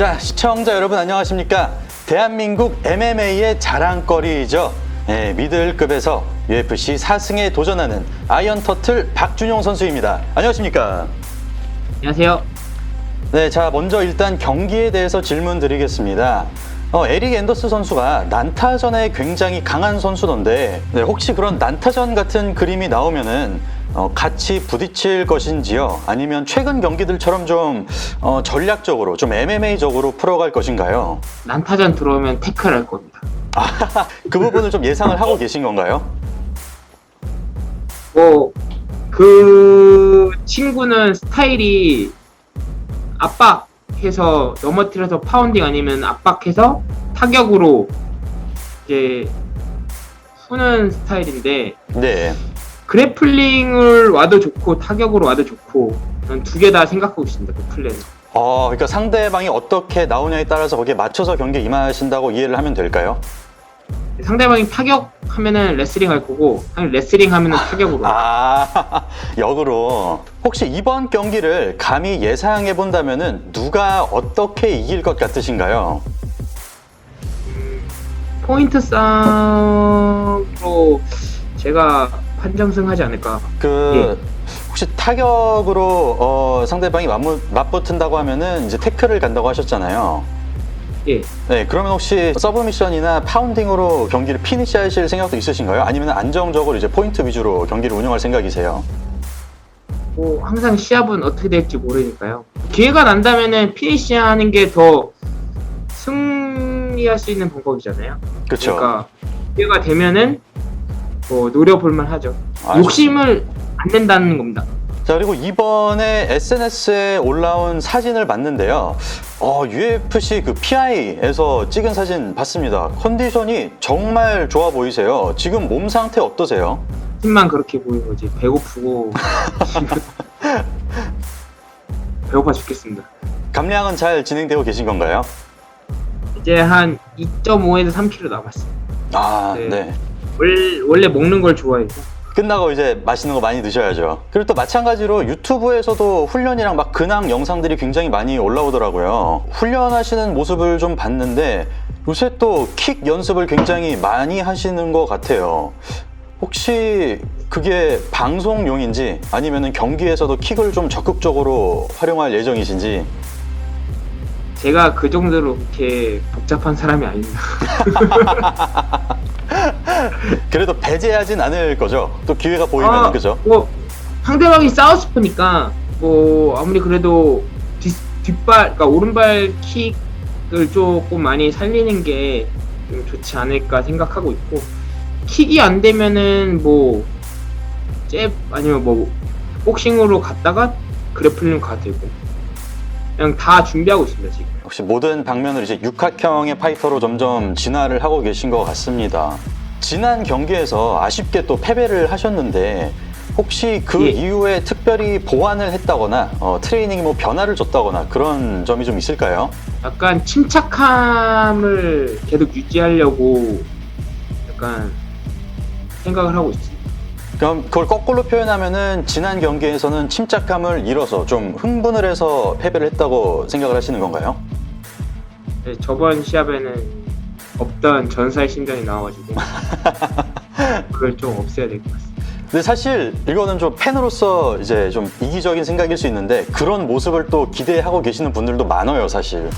자, 시청자 여러분 안녕하십니까? 대한민국 MMA의 자랑거리이죠. 예, 미들급에서 UFC 4승에 도전하는 아이언 터틀 박준용 선수입니다. 안녕하십니까? 안녕하세요. 네, 자, 먼저 일단 경기에 대해서 질문 드리겠습니다. 어, 에릭 앤더스 선수가 난타전에 굉장히 강한 선수던데, 네, 혹시 그런 난타전 같은 그림이 나오면은, 어, 같이 부딪힐 것인지요? 아니면 최근 경기들처럼 좀, 어, 전략적으로, 좀 MMA적으로 풀어갈 것인가요? 난타전 들어오면 태클 할 겁니다. 아, 그 부분을 좀 예상을 하고 계신 건가요? 뭐, 그 친구는 스타일이 압박해서 넘어뜨려서 파운딩 아니면 압박해서 타격으로 이제 푸는 스타일인데 네. 그래플링을 와도 좋고 타격으로 와도 좋고 두 개 다 생각하고 있습니다. 그 플랜. 어, 그러니까 상대방이 어떻게 나오냐에 따라서 거기에 맞춰서 경기에 임하신다고 이해를 하면 될까요? 상대방이 타격하면은 레슬링 할 거고 레슬링 하면은 타격으로. 아, 역으로. 혹시 이번 경기를 감히 예상해 본다면은 누가 어떻게 이길 것 같으신가요? 포인트 싸움으로 제가 판정승하지 않을까. 그 혹시 타격으로 어, 상대방이 맞무, 맞붙은다고 하면은 이제 태클을 간다고 하셨잖아요. 예. 네, 그러면 혹시 서브미션이나 파운딩으로 경기를 피니시하실 생각도 있으신가요? 아니면 안정적으로 이제 포인트 위주로 경기를 운영할 생각이세요? 뭐 항상 시합은 어떻게 될지 모르니까요. 기회가 난다면은 피니시 하는 게 더 승리할 수 있는 방법이잖아요. 그렇죠. 그러니까 기회가 되면은 뭐 노려볼만 하죠. 아, 욕심을 안 낸다는 겁니다. 자 그리고 이번에 SNS에 올라온 사진을 봤는데요. 어, UFC 그 PI에서 찍은 사진 봤습니다. 컨디션이 정말 좋아 보이세요. 지금 몸 상태 어떠세요? 힘만 그렇게 보이는 거지. 배고프고 배고파 죽겠습니다. 감량은 잘 진행되고 계신 건가요? 이제 한 2.5에서 3kg 남았어요. 아, 네. 네. 원래, 원래 먹는 걸 좋아해서 끝나고 이제 맛있는 거 많이 드셔야죠. 그리고 또 마찬가지로 유튜브에서도 훈련이랑 막 근황 영상들이 굉장히 많이 올라오더라고요. 훈련하시는 모습을 좀 봤는데 요새 또 킥 연습을 굉장히 많이 하시는 것 같아요. 혹시 그게 방송용인지 아니면 경기에서도 킥을 좀 적극적으로 활용할 예정이신지 제가 그 정도로 그렇게 복잡한 사람이 아닙니다. 그래도 배제하진 않을 거죠. 또 기회가 보이면 아, 그죠? 뭐 상대방이 싸우고 싶으니까 뭐 아무리 그래도 뒷, 뒷발, 그러니까 오른발 킥을 조금 많이 살리는 게 좀 좋지 않을까 생각하고 있고 킥이 안 되면은 뭐 잽 아니면 뭐 복싱으로 갔다가 그래플링 가도 되고 그냥 다 준비하고 있습니다 지금. 역시 모든 방면으로 이제 육각형의 파이터로 점점 진화를 하고 계신 것 같습니다. 지난 경기에서 아쉽게 또 패배를 하셨는데 혹시 그 예. 이후에 특별히 보완을 했다거나 어, 트레이닝에 뭐 변화를 줬다거나 그런 점이 좀 있을까요? 약간 침착함을 계속 유지하려고 약간 생각을 하고 있습니다. 그럼 그걸 거꾸로 표현하면은 지난 경기에서는 침착감을 잃어서 좀 흥분을 해서 패배를 했다고 생각을 하시는 건가요? 네, 저번 시합에는 없던 전사의 심장이 나와가지고 그걸 좀 없애야 될 것 같습니다. 근데 사실 이거는 좀 팬으로서 이제 좀 이기적인 생각일 수 있는데 그런 모습을 또 기대하고 계시는 분들도 많아요, 사실.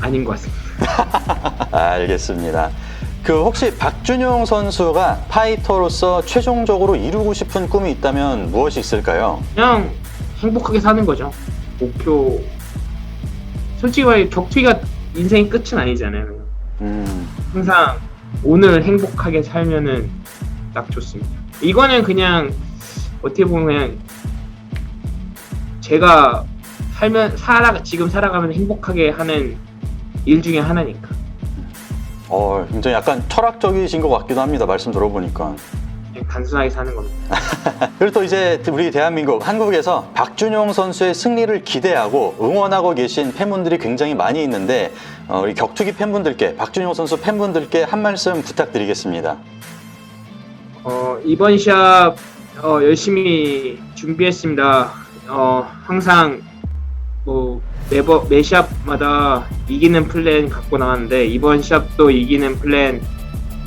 아닌 것 같습니다. 알겠습니다. 그 혹시 박준용 선수가 파이터로서 최종적으로 이루고 싶은 꿈이 있다면 무엇이 있을까요? 그냥 행복하게 사는 거죠. 목표 솔직히 말해 격투기가 인생의 끝은 아니잖아요. 음, 항상 오늘 행복하게 살면은 딱 좋습니다. 이거는 그냥 어떻게 보면 그냥 제가 살면 살아 지금 살아가면 행복하게 하는 일 중에 하나니까. 어, 굉장히 약간 철학적이신 것 같기도 합니다. 말씀 들어보니까. 단순하게 사는 겁니다. 그리고 또 이제 우리 대한민국, 한국에서 박준용 선수의 승리를 기대하고 응원하고 계신 팬분들이 굉장히 많이 있는데 어, 우리 격투기 팬분들께, 박준용 선수 팬분들께 한 말씀 부탁드리겠습니다. 어, 이번 시합 어, 열심히 준비했습니다. 어, 항상 뭐 매버 매 샵마다 이기는 플랜 갖고 나왔는데 이번 샵도 이기는 플랜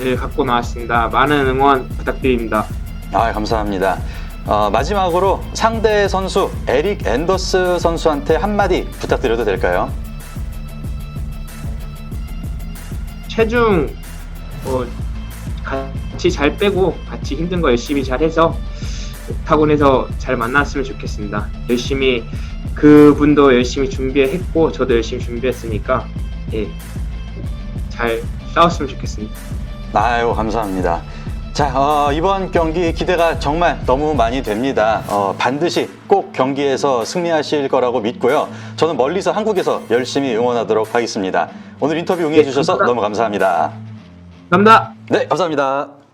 을 갖고 나왔습니다. 많은 응원 부탁드립니다. 아, 감사합니다. 어, 마지막으로 상대 선수 에릭 앤더스 선수한테 한마디 부탁드려도 될까요? 체중 뭐 같이 잘 빼고 같이 힘든 거 열심히 잘해서 옥타곤에서 잘 만났으면 좋겠습니다. 열심히 그분도 열심히 준비했고 저도 열심히 준비했으니까 예, 잘 싸웠으면 좋겠습니다. 아유, 감사합니다. 자, 어, 이번 경기 기대가 정말 너무 많이 됩니다. 어, 반드시 꼭 경기에서 승리하실 거라고 믿고요. 저는 멀리서 한국에서 열심히 응원하도록 하겠습니다. 오늘 인터뷰 응해주셔서 감사합니다. 너무 감사합니다. 감사합니다. 네, 감사합니다.